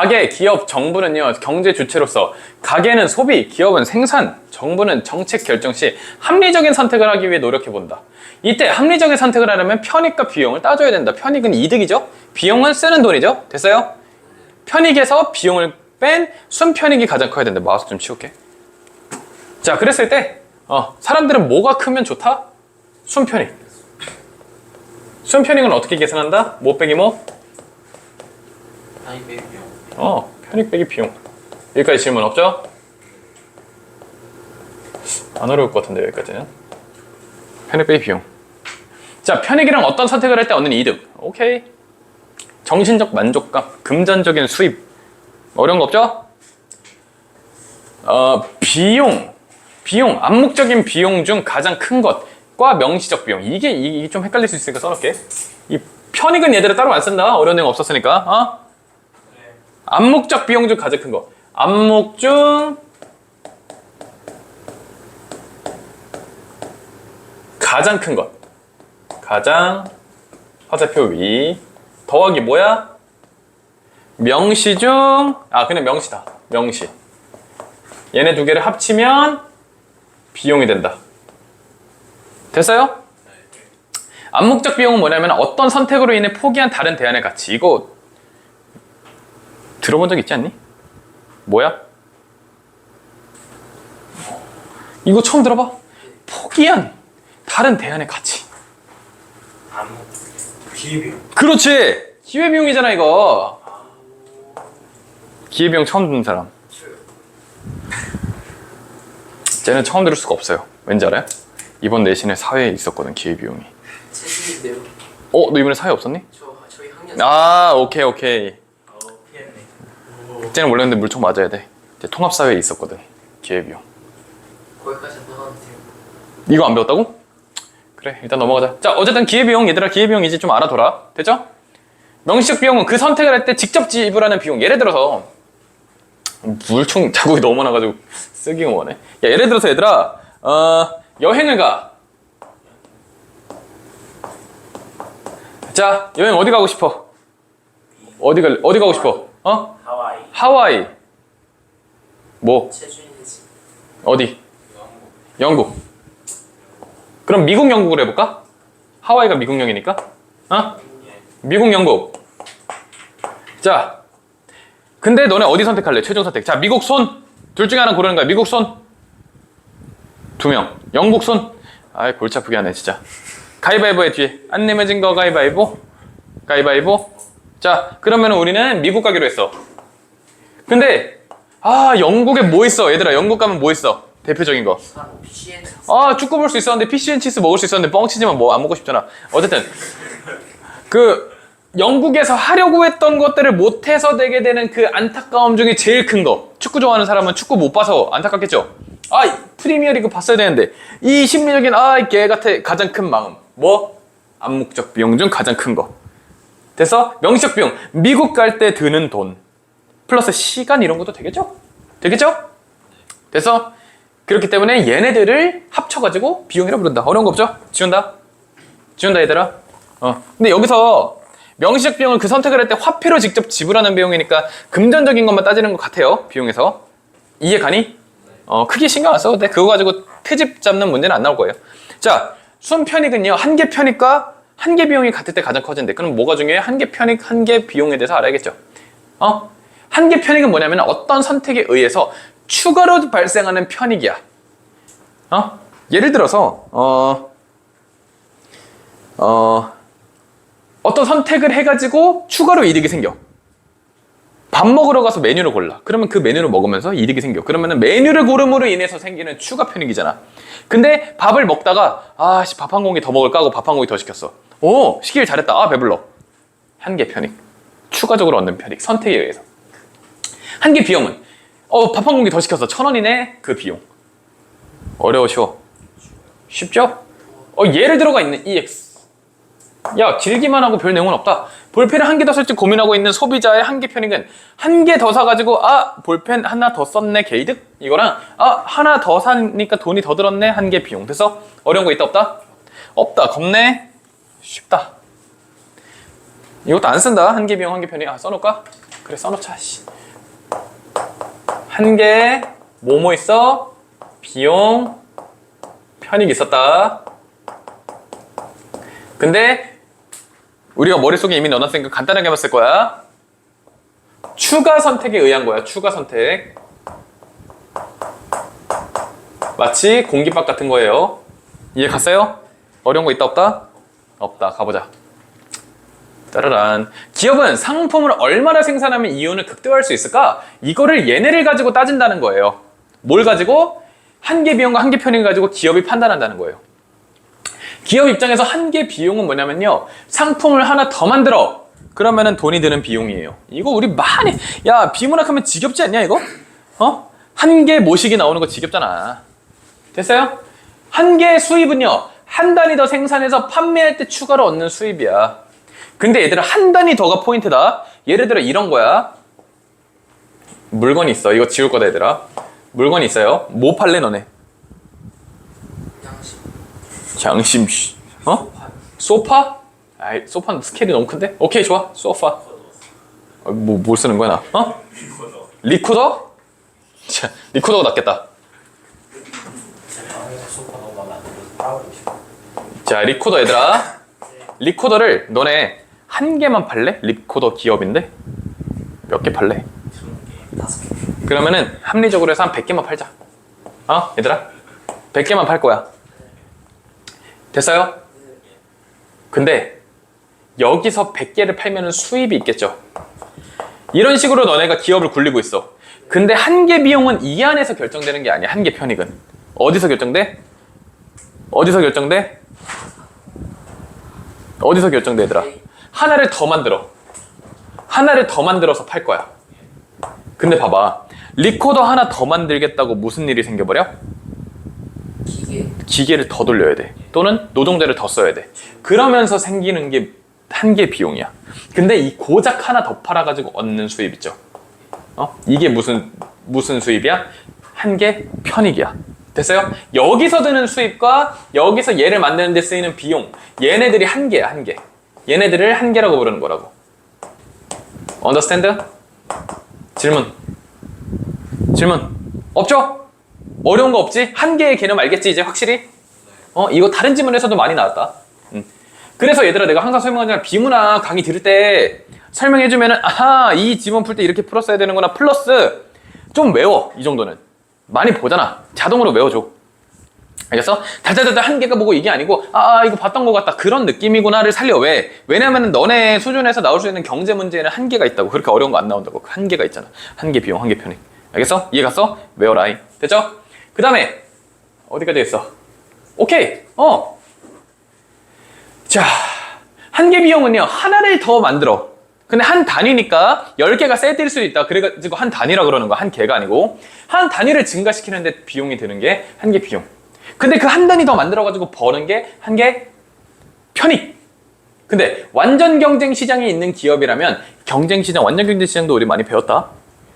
가계, 기업, 정부는요, 경제 주체로서 가계는 소비, 기업은 생산, 정부는 정책 결정 시 합리적인 선택을 하기 위해 노력해 본다. 이때 합리적인 선택을 하려면 편익과 비용을 따져야 된다. 편익은 이득이죠? 비용은 쓰는 돈이죠? 됐어요? 편익에서 비용을 뺀 순편익이 가장 커야 된다. 마우스 좀 치울게. 자, 그랬을 때, 어, 사람들은 뭐가 크면 좋다? 순편익. 순편익은 어떻게 계산한다? 뭐 빼기 뭐? 아니 어, 편익 빼기 비용. 여기까지 질문 없죠? 안 어려울 것 같은데 여기까지는. 편익 빼기 비용. 자, 편익이랑 어떤 선택을 할 때 얻는 이득. 오케이. 정신적 만족감, 금전적인 수입. 어려운 거 없죠? 어, 비용. 비용, 암묵적인 비용 중 가장 큰 것과 명시적 비용. 이게, 이게 좀 헷갈릴 수 있으니까 써놓을게. 이 편익은 얘들아 따로 안 쓴다. 어려운 내용 없었으니까. 어? 네 암묵적 비용 중 가장 큰 거. 암묵 중 가장 큰 것. 가장 화살표 위 더하기 뭐야? 명시 중 아 그냥 명시다. 명시. 얘네 두 개를 합치면 비용이 된다. 됐어요? 암묵적 비용은 뭐냐면 어떤 선택으로 인해 포기한 다른 대안의 가치. 이거 들어본 적 있지 않니? 뭐야? 이거 처음 들어봐? 포기한 다른 대안의 가치. 안무 기회비용 그렇지! 기회비용이잖아, 이거. 기회비용 처음 듣는 사람. 쟤는 처음 들을 수가 없어요. 왠지 알아요? 이번 내신에 사회에 있었거든, 기회비용이. 어, 너 이번에 사회 없었니? 저 저희 학년 아, 오케이, 오케이. 어 피했네 오 쟤는 원래 근데 물총 맞아야 돼. 이제 통합사회에 있었거든, 기회비용. 거기까지 나가는데요 이거 안 배웠다고? 그래 일단 넘어가자 자 어쨌든 기회비용 얘들아 기회비용 이제 좀 알아둬라 됐죠? 명시적 비용은 그 선택을 할 때 직접 지불하는 비용 예를 들어서 물총 자국이 너무 많아가지고 쓰기가 뭐네 야 예를 들어서 얘들아 어, 여행을 가자 여행 어디 가고 싶어? 어디 갈 어디 가고 싶어? 어? 하와이 뭐 어디? 영국. 그럼 미국 영국으로 해볼까? 하와이가 미국령이니까. 어? 예 미국 영국. 자, 근데 너네 어디 선택할래? 최종 선택. 자, 미국 손. 둘 중에 하나 고르는 거야. 미국 손. 두 명. 영국 손. 아이 골치 아프게 하네 진짜. 가위바위보의 뒤에 안 내면 진 거 가위바위보. 가위바위보. 자, 그러면 우리는 미국 가기로 했어. 근데 아 영국에 뭐 있어? 얘들아 영국 가면 뭐 있어? 대표적인 거. 아 축구 볼 수 있었는데 피쉬앤 치스 먹을 수 있었는데 뻥치지만 뭐 안 먹고 싶잖아. 어쨌든 그 영국에서 하려고 했던 것들을 못해서 되게 되는 그 안타까움 중에 제일 큰 거. 축구 좋아하는 사람은 축구 못 봐서 안타깝겠죠? 아 프리미어리그 봤어야 되는데. 이 심리적인 아개 같아. 가장 큰 마음. 뭐? 암묵적 비용 중 가장 큰 거. 됐어? 명시적 비용 미국 갈 때 드는 돈 플러스 시간 이런 것도 되겠죠 되겠죠 됐어 그렇기 때문에 얘네들을 합쳐가지고 비용이라 부른다. 어려운 거 없죠? 지운다. 지운다 얘들아. 어. 근데 여기서 명시적 비용은 그 선택을 할 때 화폐로 직접 지불하는 비용이니까 금전적인 것만 따지는 것 같아요. 비용에서. 이해 가니? 어, 크게 신경 안 써도 돼. 그거 가지고 트집 잡는 문제는 안 나올 거예요. 자, 순 편익은요. 한 개 편익과 한 개 비용이 같을 때 가장 커진대. 그럼 뭐가 중요해? 한 개 편익, 한 개 비용에 대해서 알아야겠죠. 어? 한개 편익은 뭐냐면 어떤 선택에 의해서 추가로 발생하는 편익이야. 어? 예를 들어서 어, 어, 어떤 선택을 해가지고 추가로 이득이 생겨. 밥 먹으러 가서 메뉴를 골라. 그러면 그 메뉴를 먹으면서 이득이 생겨. 그러면 메뉴를 고름으로 인해서 생기는 추가 편익이잖아. 근데 밥을 먹다가 아씨 밥 한 공기 더 먹을까 하고 밥 한 공기 더 시켰어. 오 시키길 잘했다. 아 배불러. 한개 편익. 추가적으로 얻는 편익. 선택에 의해서. 한 개 비용은 어, 밥 한 공기 더 시켰어. 천 원이네. 그 비용. 어려워, 쉬워. 쉽죠? 어, 예를 들어가 있는 EX. 야, 길기만 하고 별 내용은 없다. 볼펜을 한 개 더 쓸지 고민하고 있는 소비자의 한 개 편익은 한 개 더 사가지고, 아, 볼펜 하나 더 썼네, 개이득? 이거랑, 아, 하나 더 사니까 돈이 더 들었네, 한 개 비용. 됐어? 어려운 거 있다, 없다? 없다. 겁네? 쉽다. 이것도 안 쓴다. 한 개 비용, 한 개 편익. 아, 써놓을까? 그래 써놓자 씨. 한 개 뭐뭐 있어? 비용 편익 있었다. 근데 우리가 머릿속에 이미 넣어놨으니까 간단하게만 쓸 거야. 추가 선택에 의한 거야. 추가 선택. 마치 공기밥 같은 거예요. 이해 갔어요? 어려운 거 있다 없다? 없다. 가보자. 따라란. 기업은 상품을 얼마나 생산하면 이윤을 극대화할 수 있을까? 이거를 얘네를 가지고 따진다는 거예요. 뭘 가지고? 한계 비용과 한계 편익을 가지고 기업이 판단한다는 거예요. 기업 입장에서 한계 비용은 뭐냐면요. 상품을 하나 더 만들어. 그러면은 돈이 드는 비용이에요. 이거 우리 많이, 야, 비문학하면 지겹지 않냐, 이거? 어? 한개 모식이 나오는 거 지겹잖아. 됐어요? 한 개의 수입은요, 한 단위 더 생산해서 판매할 때 추가로 얻는 수입이야. 근데 얘들아, 한 단위 더가 포인트다. 예를 들어 이런 거야. 물건이 있어. 이거 지울 거다, 얘들아. 물건이 있어요. 뭐 팔래, 너네? 장심, 씨. 어? 소파? 아이, 소파는 스케일이 너무 큰데? 오케이, 좋아. 소파. 어, 뭐, 뭘 쓰는 거야, 나? 어? 리코더? 자, 리코더가 낫겠다. 자, 리코더 얘들아. 리코더를 너네 한 개만 팔래? 리코더 기업인데? 몇 개 팔래? 그러면은 합리적으로 해서 한 100개만 팔자. 어? 얘들아? 100개만 팔 거야. 됐어요? 근데 여기서 100개를 팔면은 수입이 있겠죠. 이런 식으로 너네가 기업을 굴리고 있어. 근데 한 개 비용은 이 안에서 결정되는 게 아니야. 한 개 편익은. 어디서 결정돼? 어디서 결정돼? 어디서 결정돼, 얘들아? 하나를 더 만들어. 하나를 더 만들어서 팔 거야. 근데 봐봐. 리코더 하나 더 만들겠다고 무슨 일이 생겨버려? 기계. 기계를 더 돌려야 돼. 또는 노동자를 더 써야 돼. 그러면서 생기는 게 한개 비용이야. 근데 이 고작 하나 더 팔아가지고 얻는 수입 있죠. 어? 이게 무슨, 무슨 수입이야? 한 개 편익이야. 됐어요? 여기서 드는 수입과 여기서 얘를 만드는 데 쓰이는 비용. 얘네들이 한 개야, 한 개. 얘네들을 한 개라고 부르는 거라고. 언더스탠드? 질문. 질문. 없죠? 어려운 거 없지? 한 개의 개념 알겠지? 이제 확실히? 어, 이거 다른 지문에서도 많이 나왔다. 음. 그래서 얘들아, 내가 항상 설명하잖아. 비문학 강의 들을 때 설명해주면은, 아하, 이 지문 풀 때 이렇게 풀었어야 되는구나. 플러스, 좀 외워. 이 정도는. 많이 보잖아. 자동으로 외워줘. 알겠어? 달달달달 한 개가 보고 이게 아니고, 아, 이거 봤던 것 같다. 그런 느낌이구나를 살려. 왜? 왜냐면 너네 수준에서 나올 수 있는 경제 문제에는 한계가 있다고. 그렇게 어려운 거 안 나온다고. 한계가 있잖아. 한 개 비용, 한 개 편익. 알겠어? 이해 갔어? 외워라 이. 됐죠? 그 다음에, 어디까지 했어? 오케이. 어. 자, 한 개 비용은요, 하나를 더 만들어. 근데 한 단위니까 10개가 세트일 수도 있다. 그래가지고 한 단위라 그러는 거야. 한 개가 아니고. 한 단위를 증가시키는데 비용이 드는 게 한 개 비용. 근데 그 한 단위 더 만들어가지고 버는 게 한 개 편익. 근데 완전 경쟁 시장에 있는 기업이라면 경쟁 시장, 완전 경쟁 시장도 우리 많이 배웠다.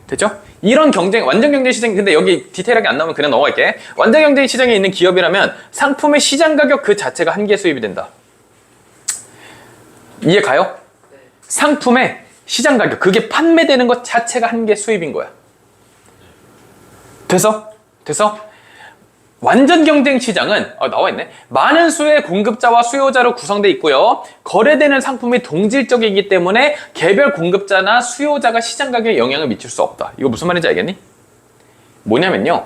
됐죠? 이런 경쟁, 완전 경쟁 시장, 근데 여기 디테일하게 안 나오면 그냥 넘어갈게. 완전 경쟁 시장에 있는 기업이라면 상품의 시장 가격 그 자체가 한개 수입이 된다. 이해 가요? 네. 상품의 시장 가격, 그게 판매되는 것 자체가 한개 수입인 거야. 됐어? 됐어? 완전 경쟁 시장은 어, 나와 있네. 많은 수의 공급자와 수요자로 구성되어 있고요. 거래되는 상품이 동질적이기 때문에 개별 공급자나 수요자가 시장 가격에 영향을 미칠 수 없다. 이거 무슨 말인지 알겠니? 뭐냐면요.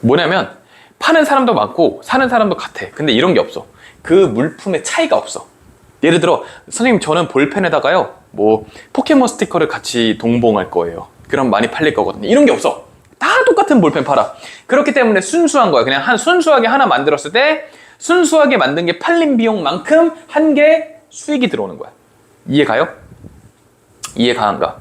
뭐냐면 파는 사람도 많고 사는 사람도 같아. 근데 이런 게 없어. 그 물품의 차이가 없어. 예를 들어 선생님 저는 볼펜에다가요 뭐 포켓몬 스티커를 같이 동봉할 거예요. 그럼 많이 팔릴 거거든요. 이런 게 없어. 다 똑같은 볼펜 팔아. 그렇기 때문에 순수한 거야. 그냥 한 순수하게 하나 만들었을 때 순수하게 만든 게 팔린 비용만큼 한 개 수익이 들어오는 거야. 이해 가요? 이해 가한가?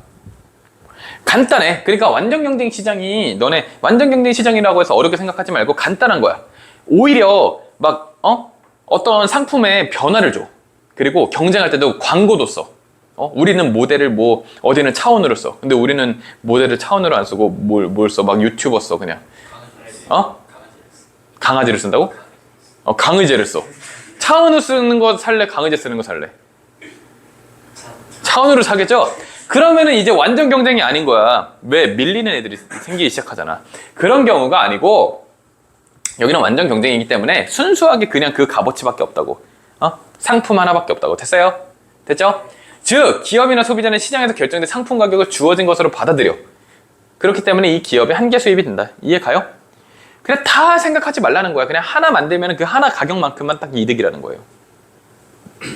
간단해. 그러니까 완전 경쟁 시장이 너네 완전 경쟁 시장이라고 해서 어렵게 생각하지 말고 간단한 거야. 오히려 막 어? 어떤 상품에 변화를 줘. 그리고 경쟁할 때도 광고도 써. 어? 우리는 모델을 뭐 어디는 차원으로 써. 근데 우리는 모델을 차원으로 안 쓰고 뭘 뭘 써? 막 유튜버 써 그냥. 어? 강아지를 쓴다고? 어, 강의제를 써. 차원으로 쓰는 거 살래? 강의제 쓰는 거 살래? 차원으로 사겠죠? 그러면은 이제 완전 경쟁이 아닌 거야. 왜? 밀리는 애들이 생기기 시작하잖아. 그런 경우가 아니고, 여기는 완전 경쟁이기 때문에 순수하게 그냥 그 값어치밖에 없다고. 어? 상품 하나밖에 없다고. 됐어요? 됐죠? 즉, 기업이나 소비자는 시장에서 결정된 상품 가격을 주어진 것으로 받아들여. 그렇기 때문에 이 기업의 한계 수입이 된다. 이해 가요? 그냥 다 생각하지 말라는 거야. 그냥 하나 만들면 그 하나 가격만큼만 딱 이득이라는 거예요.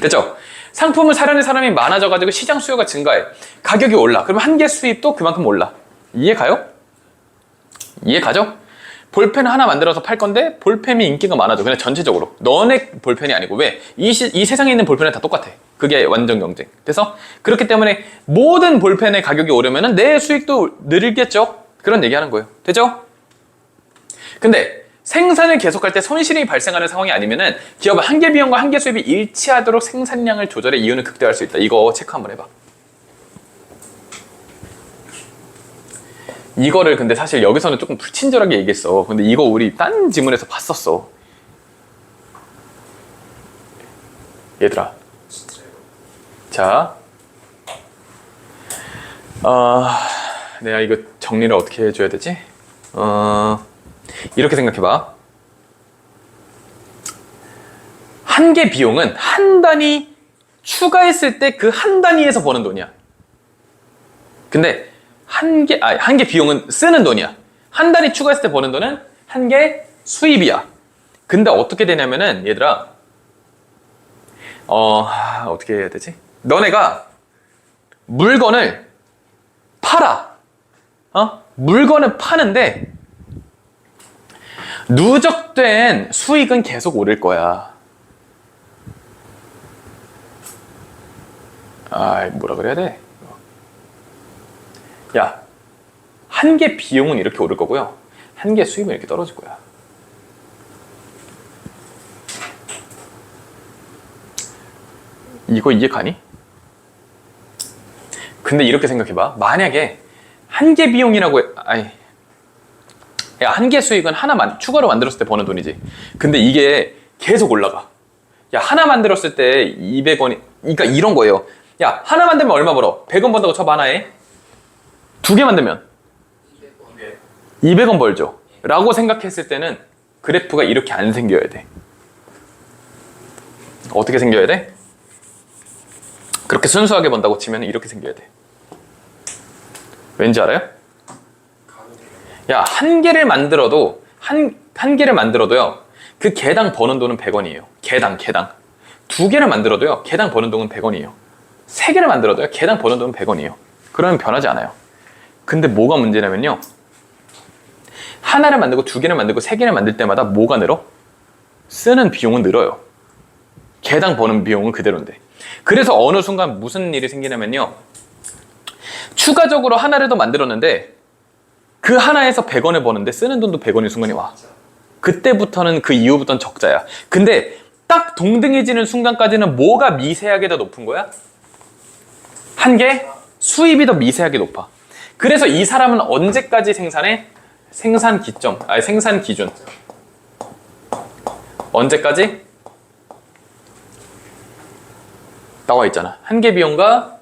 됐죠? 상품을 사려는 사람이 많아져 가지고 시장 수요가 증가해. 가격이 올라. 그러면 한계 수입도 그만큼 올라. 이해 가요? 이해 가죠? 볼펜 하나 만들어서 팔 건데 볼펜이 인기가 많아져. 그냥 전체적으로. 너네 볼펜이 아니고 왜? 이, 시- 이 세상에 있는 볼펜은 다 똑같아. 그게 완전 경쟁. 그래서 그렇기 때문에 모든 볼펜의 가격이 오르면은 내 수익도 늘겠죠? 그런 얘기 하는 거예요. 되죠? 근데 생산을 계속할 때 손실이 발생하는 상황이 아니면은 기업은 한계 비용과 한계 수입이 일치하도록 생산량을 조절해 이윤을 극대화할 수 있다. 이거 체크 한번 해봐. 이거를 근데 사실 여기서는 조금 불친절하게 얘기했어. 근데 이거 우리 딴 지문에서 봤었어. 얘들아. 자. 어, 내가 이거 정리를 어떻게 해줘야 되지? 어, 이렇게 생각해봐. 한 개 비용은 한 단위 추가했을 때 그 한 단위에서 버는 돈이야. 근데 한 개, 아, 한 개 비용은 쓰는 돈이야. 한 단위 추가했을 때 버는 돈은 한 개 수입이야. 근데 어떻게 되냐면은, 얘들아, 어, 하, 어떻게 해야 되지? 너네가 물건을 팔아. 어? 물건을 파는데, 누적된 수익은 계속 오를 거야. 아, 뭐라 그래야 돼? 야, 한 개 비용은 이렇게 오를 거고요. 한 개 수입은 이렇게 떨어질 거야. 이거 이해 가니? 근데 이렇게 생각해봐. 만약에 한 개 비용이라고, 해- 아니, 야, 한 개 수익은 하나만 추가로 만들었을 때 버는 돈이지. 근데 이게 계속 올라가. 야, 하나 만들었을 때 200원이, 그러니까 이런 거예요. 야, 하나 만들면 얼마 벌어? 100원 번다고 쳐봐, 하나에. 두 개 만들면 200원 벌죠. 라고 생각했을 때는 그래프가 이렇게 안 생겨야 돼. 어떻게 생겨야 돼? 그렇게 순수하게 번다고 치면 이렇게 생겨야 돼. 왠지 알아요? 야, 한 개를 만들어도, 한, 한 개를 만들어도요, 그 개당 버는 돈은 100원이에요. 개당, 개당. 두 개를 만들어도요, 개당 버는 돈은 100원이에요. 세 개를 만들어도요, 개당 버는 돈은 100원이에요. 그러면 변하지 않아요. 근데 뭐가 문제냐면요. 하나를 만들고 두 개를 만들고 세 개를 만들 때마다 뭐가 늘어? 쓰는 비용은 늘어요. 개당 버는 비용은 그대로인데. 그래서 어느 순간 무슨 일이 생기냐면요. 추가적으로 하나를 더 만들었는데 그 하나에서 100원을 버는데 쓰는 돈도 100원인 순간이 와. 그때부터는 그 이후부터는 적자야. 근데 딱 동등해지는 순간까지는 뭐가 미세하게 더 높은 거야? 한 개? 수입이 더 미세하게 높아. 그래서 이 사람은 언제까지 생산해? 생산 기점, 아니 생산 기준. 언제까지? 나와 있잖아. 한 개 비용과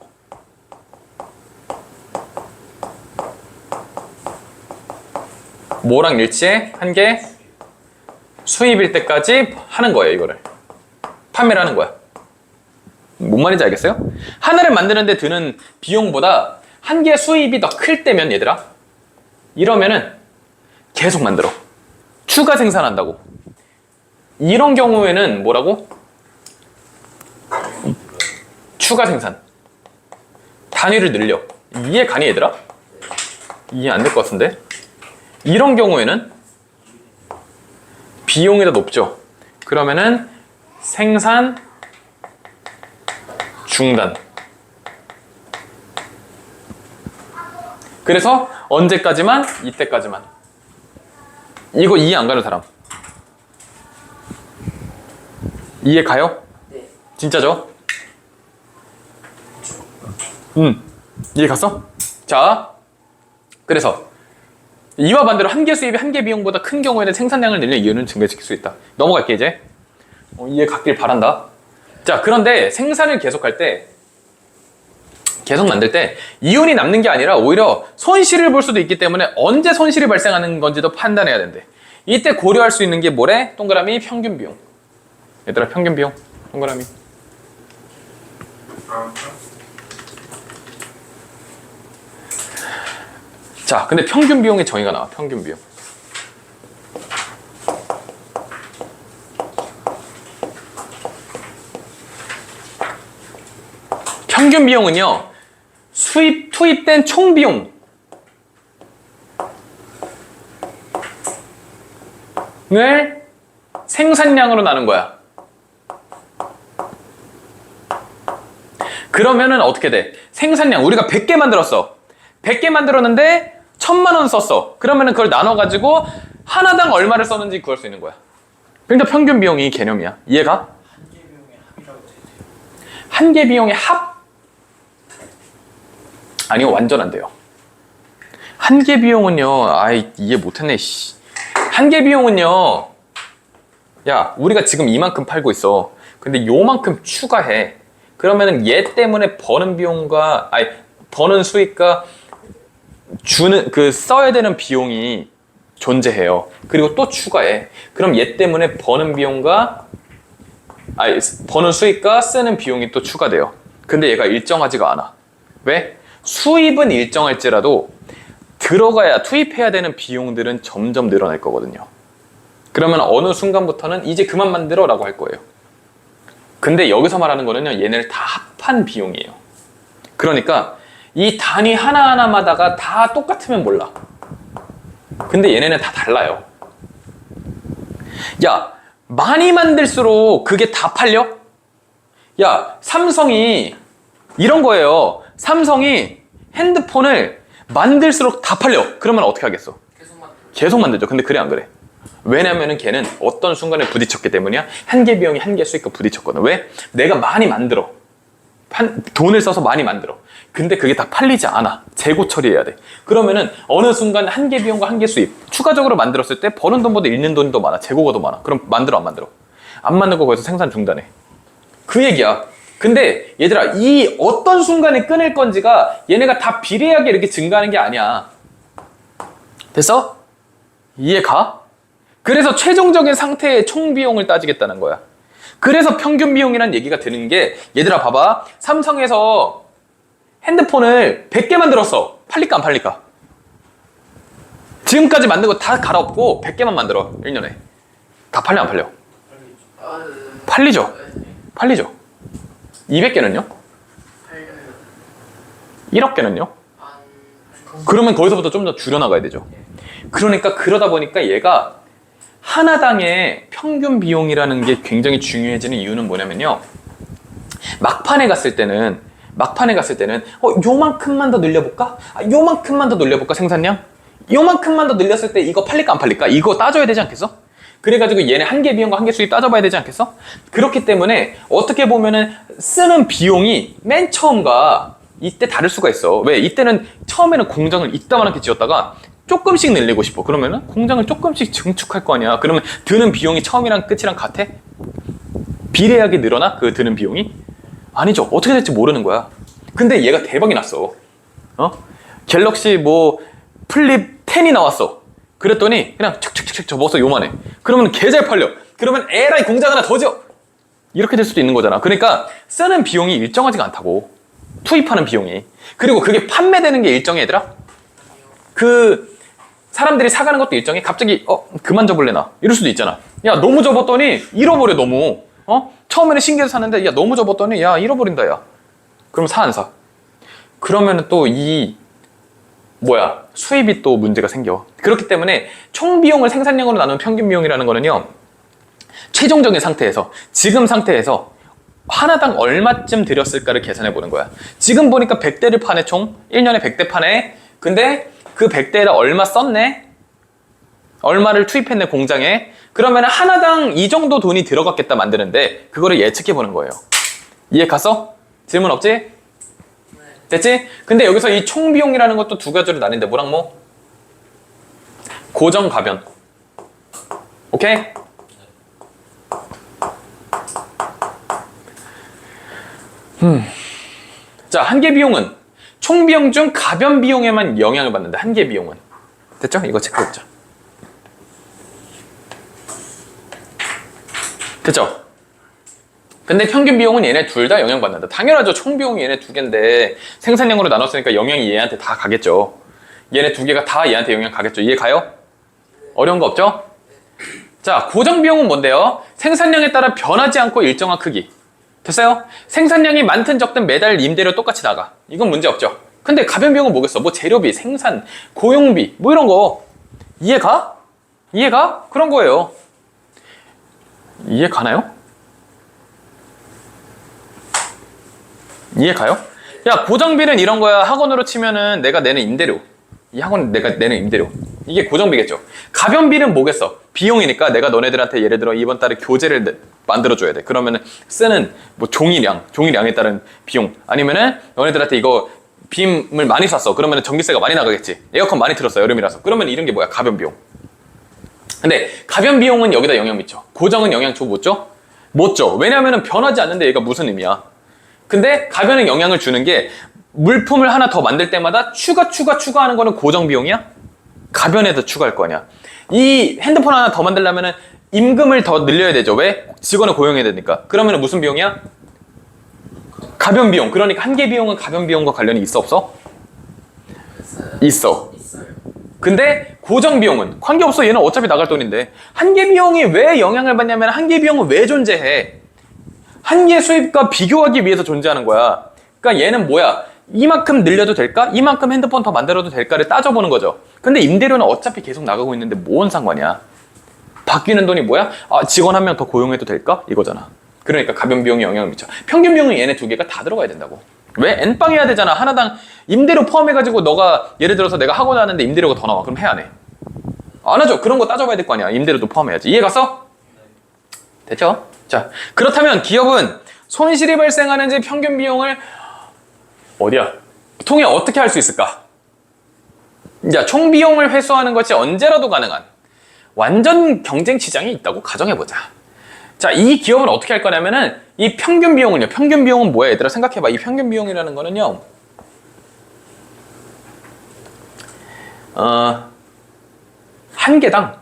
뭐랑 일치해? 한 개 수입일 때까지 하는 거예요, 이거를. 판매를 하는 거야. 뭔 말인지 알겠어요? 하나를 만드는데 드는 비용보다 한개 수입이 더 클 때면 얘들아 이러면은 계속 만들어 추가 생산한다고 이런 경우에는 뭐라고? 추가 생산 단위를 늘려 이해 가니 얘들아? 이해 안 될 것 같은데 이런 경우에는 비용이 더 높죠 그러면은 생산 중단 그래서 언제까지만? 이때까지만. 이거 이해 안 가는 사람. 이해 가요? 네. 진짜죠? 음. 이해 갔어? 자. 그래서 이와 반대로 한 개 수입이 한 개 비용보다 큰 경우에는 생산량을 늘려 이윤을 증가시킬 수 있다. 넘어갈게 이제. 어, 이해 갔길 바란다. 자, 그런데 생산을 계속할 때 계속 만들 때 이윤이 남는 게 아니라 오히려 손실을 볼 수도 있기 때문에 언제 손실이 발생하는 건지도 판단해야 된대. 이때 고려할 수 있는 게 뭐래? 동그라미 평균 비용. 얘들아 평균 비용. 동그라미. 자, 근데 평균 비용의 정의가 나와. 평균 비용. 평균 비용은요. 수입 투입된 총 비용 을 생산량으로 나눈 거야. 그러면은 어떻게 돼? 생산량 우리가 100개 만들었어. 100개 만들었는데 1000만 원 썼어. 그러면은 그걸 나눠 가지고 하나당 얼마를 썼는지 구할 수 있는 거야. 그러니까 평균 비용이 개념이야. 이해가? 한 개 비용의 합? 아니요, 완전 안 돼요. 한 개 비용은요, 아이, 이해 못했네, 씨. 한 개 비용은요, 야, 우리가 지금 이만큼 팔고 있어. 근데 요만큼 추가해. 그러면은 얘 때문에 버는 비용과, 아니, 버는 수익과 주는, 그, 써야 되는 비용이 존재해요. 그리고 또 추가해. 그럼 얘 때문에 버는 비용과, 아니, 버는 수익과 쓰는 비용이 또 추가돼요. 근데 얘가 일정하지가 않아. 왜? 수입은 일정할지라도 들어가야 투입해야 되는 비용들은 점점 늘어날 거거든요. 그러면 어느 순간부터는 이제 그만 만들어 라고 할 거예요. 근데 여기서 말하는 거는요, 얘네를 다 합한 비용이에요. 그러니까 이 단위 하나하나마다가 다 똑같으면 몰라. 근데 얘네는 다 달라요. 야, 많이 만들수록 그게 다 팔려? 야, 삼성이 이런 거예요. 삼성이 핸드폰을 만들수록 다 팔려. 그러면 어떻게 하겠어? 계속 만들죠. 근데 그래 안 그래? 왜냐면은 걔는 어떤 순간에 부딪혔기 때문이야. 한 개 비용이 한 개 수익과 부딪혔거든. 왜? 내가 많이 만들어. 한- 돈을 써서 많이 만들어. 근데 그게 다 팔리지 않아. 재고 처리해야 돼. 그러면은 어느 순간 한 개 비용과 한 개 수입. 추가적으로 만들었을 때 버는 돈보다 잃는 돈이 더 많아. 재고가 더 많아. 그럼 만들어 안 만들어? 안 만들고 거기서 생산 중단해. 그 얘기야. 근데 얘들아 이 어떤 순간에 끊을 건지가 얘네가 다 비례하게 이렇게 증가하는 게 아니야. 됐어? 이해 가? 그래서 최종적인 상태의 총 비용을 따지겠다는 거야. 그래서 평균 비용이란 얘기가 드는 게 얘들아 봐봐. 삼성에서 핸드폰을 100개 만들었어. 팔릴까 안 팔릴까? 지금까지 만든 거 다 갈아엎고 100개만 만들어. 1년에. 다 팔려 안 팔려? 아, 팔리죠. 팔리죠. 200개는요? 팔려요. 1억 개는요? 한 그러면 거기서부터 좀 더 줄여나가야 되죠. 그러니까 그러다 보니까 얘가 하나당의 평균 비용이라는 게 굉장히 중요해지는 이유는 뭐냐면요. 막판에 갔을 때는 막판에 갔을 때는 어 요만큼만 더 늘려볼까? 아, 요만큼만 더 늘려볼까 생산량? 요만큼만 더 늘렸을 때 이거 팔릴까 안 팔릴까? 이거 따져야 되지 않겠어? 그래가지고 얘네 한 개 비용과 한 개 수익 따져봐야 되지 않겠어? 그렇기 때문에 어떻게 보면은 쓰는 비용이 맨 처음과 이때 다를 수가 있어. 왜? 이때는 처음에는 공장을 이따만하게 지었다가 조금씩 늘리고 싶어. 그러면은 공장을 조금씩 증축할 거 아니야. 그러면 드는 비용이 처음이랑 끝이랑 같아? 비례하게 늘어나? 그 드는 비용이? 아니죠. 어떻게 될지 모르는 거야. 근데 얘가 대박이 났어. 어? 갤럭시 뭐 플립 10이 나왔어. 그랬더니 그냥 척척척척 접어서 요만해. 그러면 개 잘 팔려. 그러면 에라이 공장 하나 더 지어. 이렇게 될 수도 있는 거잖아. 그러니까 쓰는 비용이 일정하지가 않다고. 투입하는 비용이. 그리고 그게 판매되는 게 일정해 얘들아. 그 사람들이 사가는 것도 일정해. 갑자기 어 그만 접을래 나 이럴 수도 있잖아. 야 너무 접었더니 잃어버려 너무. 어 처음에는 신기해서 샀는데 야 너무 접었더니 야 잃어버린다 야. 그럼 사 안 사? 그러면은 또 이 뭐야 수입이 또 문제가 생겨. 그렇기 때문에 총 비용을 생산량으로 나눈 평균 비용이라는 거는요 최종적인 상태에서 지금 상태에서 하나당 얼마쯤 들였을까를 계산해 보는 거야. 지금 보니까 100대를 파네 총 1년에 100대 파네. 근데 그 100대에다 얼마 썼네? 얼마를 투입했네 공장에? 그러면 하나당 이 정도 돈이 들어갔겠다 만드는데 그거를 예측해 보는 거예요. 이해 갔어? 질문 없지? 네. 됐지? 근데 여기서 이 총 비용이라는 것도 두 가지로 나뉜데 뭐랑 뭐? 고정 가변. 오케이? 자, 한계 비용은 총 비용 중 가변 비용에만 영향을 받는다. 한계 비용은. 됐죠? 이거 체크해보자. 됐죠? 근데 평균 비용은 얘네 둘 다 영향받는다. 당연하죠. 총 비용이 얘네 두 개인데 생산량으로 나눴으니까 영향이 얘한테 다 가겠죠. 얘네 두 개가 다 얘한테 영향 가겠죠. 이해 가요? 어려운 거 없죠? 자, 고정 비용은 뭔데요? 생산량에 따라 변하지 않고 일정한 크기. 됐어요? 생산량이 많든 적든 매달 임대료 똑같이 나가. 이건 문제 없죠. 근데 가변 비용은 뭐겠어? 뭐 재료비, 생산, 고용비, 뭐 이런 거. 이해가? 이해가? 그런 거예요. 이해 가나요? 이해 가요? 야, 고정비는 이런 거야. 학원으로 치면은 내가 내는 임대료. 이 학원 내가 내는 임대료. 이게 고정비겠죠. 가변비는 뭐겠어? 비용이니까 내가 너네들한테 예를 들어 이번 달에 교재를 내- 만들어 줘야 돼. 그러면은 쓰는 뭐 종이량, 종이량에 따른 비용. 아니면은 너네들한테 이거 빔을 많이 샀어. 그러면은 전기세가 많이 나가겠지. 에어컨 많이 틀었어. 여름이라서. 그러면 이런 게 뭐야? 가변 비용. 근데 가변 비용은 여기다 영향 미쳐. 고정은 영향 줘 못 줘? 못 줘. 왜냐면은 변하지 않는데 얘가 무슨 의미야? 근데 가변에 영향을 주는 게 물품을 하나 더 만들 때마다 추가 추가 추가하는 거는 고정 비용이야? 가변에도 추가할 거냐? 이 핸드폰 하나 더 만들려면은 임금을 더 늘려야 되죠. 왜? 직원을 고용해야 되니까. 그러면은 무슨 비용이야? 가변 비용. 그러니까 한계 비용은 가변 비용과 관련이 있어 없어? 있어. 근데 고정 비용은 관계없어. 얘는 어차피 나갈 돈인데. 한계 비용이 왜 영향을 받냐면 한계 비용은 왜 존재해? 한계 수입과 비교하기 위해서 존재하는 거야. 그러니까 얘는 뭐야? 이만큼 늘려도 될까? 이만큼 핸드폰 더 만들어도 될까를 따져보는 거죠. 근데 임대료는 어차피 계속 나가고 있는데 뭔 상관이야? 바뀌는 돈이 뭐야? 아 직원 한 명 더 고용해도 될까? 이거잖아. 그러니까 가변 비용이 영향을 미쳐. 평균 비용은 얘네 두 개가 다 들어가야 된다고 왜 N빵 해야 되잖아 하나당 임대료 포함해가지고 너가 예를 들어서 내가 학원 하는데 임대료가 더 나와 그럼 해야 안 해? 안 하죠 그런 거 따져봐야 될 거 아니야 임대료도 포함해야지 이해 갔어? 됐죠? 자 그렇다면 기업은 손실이 발생하는지 평균 비용을 어디야? 통해 어떻게 할 수 있을까? 자, 총 비용을 회수하는 것이 언제라도 가능한 완전 경쟁 시장이 있다고 가정해보자. 자, 이 기업은 어떻게 할 거냐면은 이 평균 비용은요. 평균 비용은 뭐야? 얘들아 생각해 봐. 이 평균 비용이라는 거는요. 어, 한 개당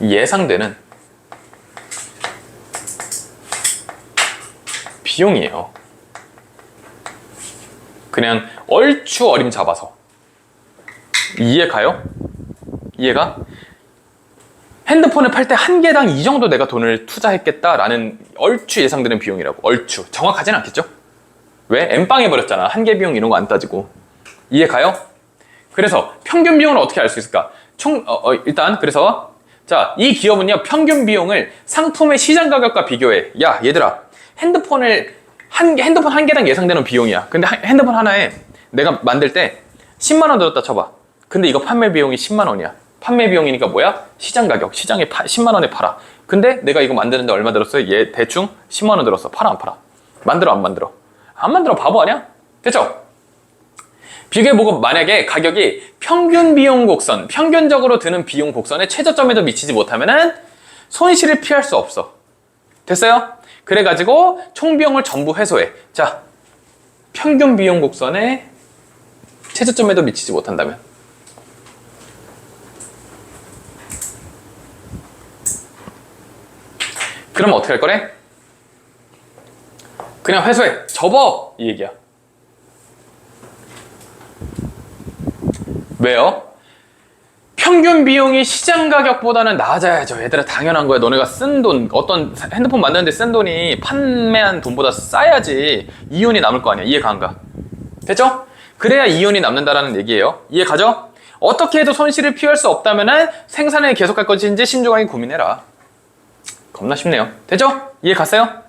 예상되는 비용이에요. 그냥 얼추 어림 잡아서 이해 가요? 이해가? 핸드폰을 팔 때 한 개당 이 정도 내가 돈을 투자했겠다라는 얼추 예상되는 비용이라고. 얼추. 정확하진 않겠죠? 왜? 엠빵 해버렸잖아. 한 개 비용 이런 거 안 따지고. 이해 가요? 그래서 평균 비용을 어떻게 알 수 있을까? 총 어, 어, 일단 그래서 자 이 기업은요 평균 비용을 상품의 시장 가격과 비교해. 야 얘들아. 핸드폰을 한 개- 핸드폰 한 개당 예상되는 비용이야. 근데 하- 핸드폰 하나에 내가 만들 때 10만 원 들었다 쳐봐. 근데 이거 판매 비용이 10만 원이야 판매 비용이니까 뭐야? 시장 가격 시장에 파, 10만 원에 팔아 근데 내가 이거 만드는데 얼마 들었어? 얘 대충 10만 원 들었어 팔아 안 팔아? 만들어 안 만들어? 안 만들어 바보 아니야? 됐죠? 비교해보고 만약에 가격이 평균 비용 곡선, 평균적으로 드는 비용 곡선에 최저점에도 미치지 못하면은 손실을 피할 수 없어. 됐어요? 그래가지고 총 비용을 전부 회소해. 자, 평균 비용 곡선에 최저점에도 미치지 못한다면. 그럼 어떻게 할 거래? 그냥 회수해. 접어! 이 얘기야. 왜요? 평균 비용이 시장 가격보다는 낮아야죠. 얘들아 당연한 거야. 너네가 쓴 돈, 어떤 핸드폰 만드는데 쓴 돈이 판매한 돈보다 싸야지 이윤이 남을 거 아니야. 이해가 안 가? 됐죠? 그래야 이윤이 남는다라는 얘기예요. 이해 가죠? 어떻게 해도 손실을 피할 수 없다면은 생산을 계속할 것인지 신중하게 고민해라. 겁나 쉽네요. 됐죠? 이해 갔어요?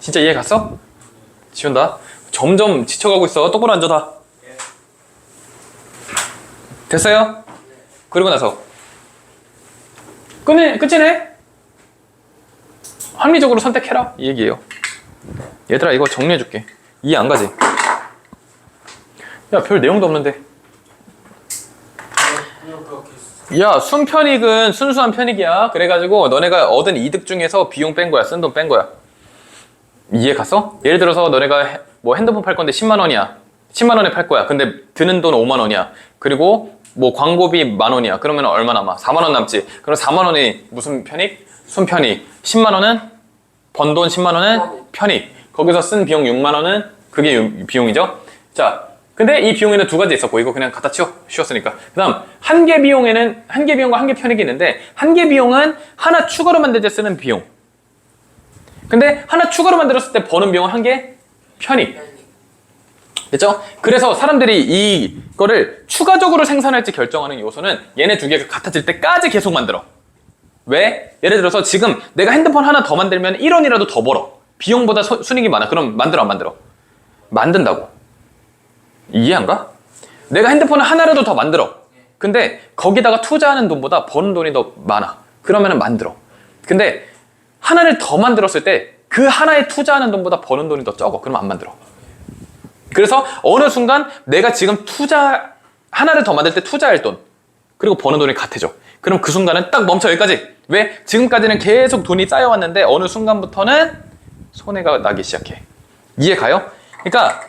진짜 이해 갔어? 지운다. 점점 지쳐가고 있어. 똑바로 앉아 다. 됐어요? 그리고 나서 끝내, 끝이네? 합리적으로 선택해라 이 얘기예요 얘들아 이거 정리해줄게 이해 안 가지? 야 별 내용도 없는데 그냥 그렇게. 야 순편익은 순수한 편익이야 그래가지고 너네가 얻은 이득 중에서 비용 뺀 거야 쓴 돈 뺀 거야 이해 갔어? 예를 들어서 너네가 해- 뭐 핸드폰 팔 건데 10만 원이야. 10만 원에 팔 거야. 근데 드는 돈 5만 원이야. 그리고 뭐 광고비 만 원이야. 그러면 얼마 남아? 4만 원 남지. 그럼 4만 원이 무슨 편익? 순편익. 10만 원은 번 돈 10만 원은 편익. 거기서 쓴 비용 6만 원은 그게 유- 비용이죠. 자, 근데 이 비용에는 두 가지 있었고 이거 그냥 갖다 치워 쉬웠으니까. 그 다음 한 개 비용에는 한 개 비용과 한 개 편익이 있는데 한 개 비용은 하나 추가로 만들 때 쓰는 비용. 근데 하나 추가로 만들었을 때 버는 비용은 한 개 편익. 됐죠? 그래서 사람들이 이거를 추가적으로 생산할지 결정하는 요소는 얘네 두 개가 같아질 때까지 계속 만들어. 왜? 예를 들어서 지금 내가 핸드폰 하나 더 만들면 1원이라도 더 벌어. 비용보다 소- 순익이 많아. 그럼 만들어 안 만들어? 만든다고. 이해 안 가? 내가 핸드폰을 하나라도 더 만들어. 근데 거기다가 투자하는 돈보다 버는 돈이 더 많아. 그러면 만들어. 근데 하나를 더 만들었을 때 그 하나에 투자하는 돈보다 버는 돈이 더 적어. 그러면 안 만들어. 그래서 어느 순간 내가 지금 투자 하나를 더 만들 때 투자할 돈 그리고 버는 돈이 같아져. 그럼 그 순간은 딱 멈춰 여기까지. 왜? 지금까지는 계속 돈이 쌓여왔는데 어느 순간부터는 손해가 나기 시작해. 이해 가요? 그러니까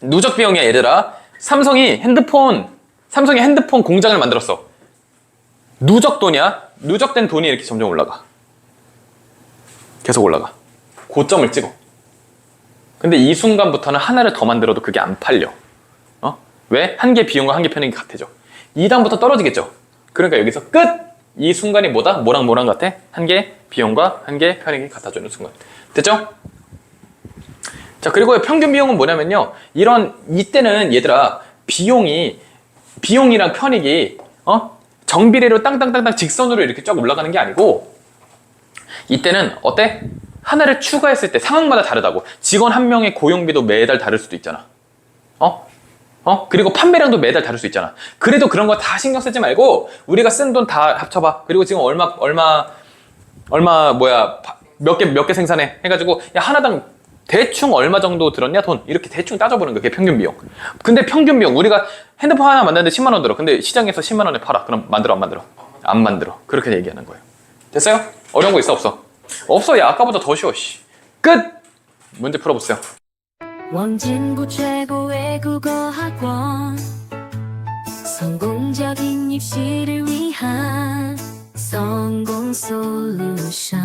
누적 비용이야 얘들아. 삼성이 핸드폰 삼성이 핸드폰 공장을 만들었어. 누적 돈이야. 누적된 돈이 이렇게 점점 올라가. 계속 올라가. 고점을 찍어. 근데 이 순간부터는 하나를 더 만들어도 그게 안 팔려. 어? 왜? 한 개 비용과 한 개 편익이 같아져. 2단부터 떨어지겠죠. 그러니까 여기서 끝! 이 순간이 뭐다? 뭐랑 뭐랑 같아? 한 개 비용과 한 개 편익이 같아지는 순간. 됐죠? 자, 그리고 평균 비용은 뭐냐면요. 이런, 이때는 얘들아, 비용이, 비용이랑 편익이, 어? 정비례로 땅땅땅땅 직선으로 이렇게 쫙 올라가는 게 아니고, 이때는 어때? 하나를 추가했을 때 상황마다 다르다고. 직원 한 명의 고용비도 매달 다를 수도 있잖아. 어? 어? 그리고 판매량도 매달 다를 수 있잖아. 그래도 그런 거 다 신경 쓰지 말고 우리가 쓴 돈 다 합쳐봐. 그리고 지금 얼마 얼마 얼마 뭐야 몇 개 몇개 생산해 해가지고 야 하나당 대충 얼마 정도 들었냐 돈 이렇게 대충 따져보는. 그게 평균 비용. 근데 평균 비용 우리가 핸드폰 하나 만드는데 10만 원 들어. 근데 시장에서 10만 원에 팔아. 그럼 만들어 안 만들어? 안 만들어. 그렇게 얘기하는 거예요. 됐어요? 어려운 거 있어 없어? 없어. 야 아까보다 더 쉬워. 씨. 끝. 문제 풀어보세요. 원진구 최고의 국어학원 성공적인 입시를 위한 성공 솔루션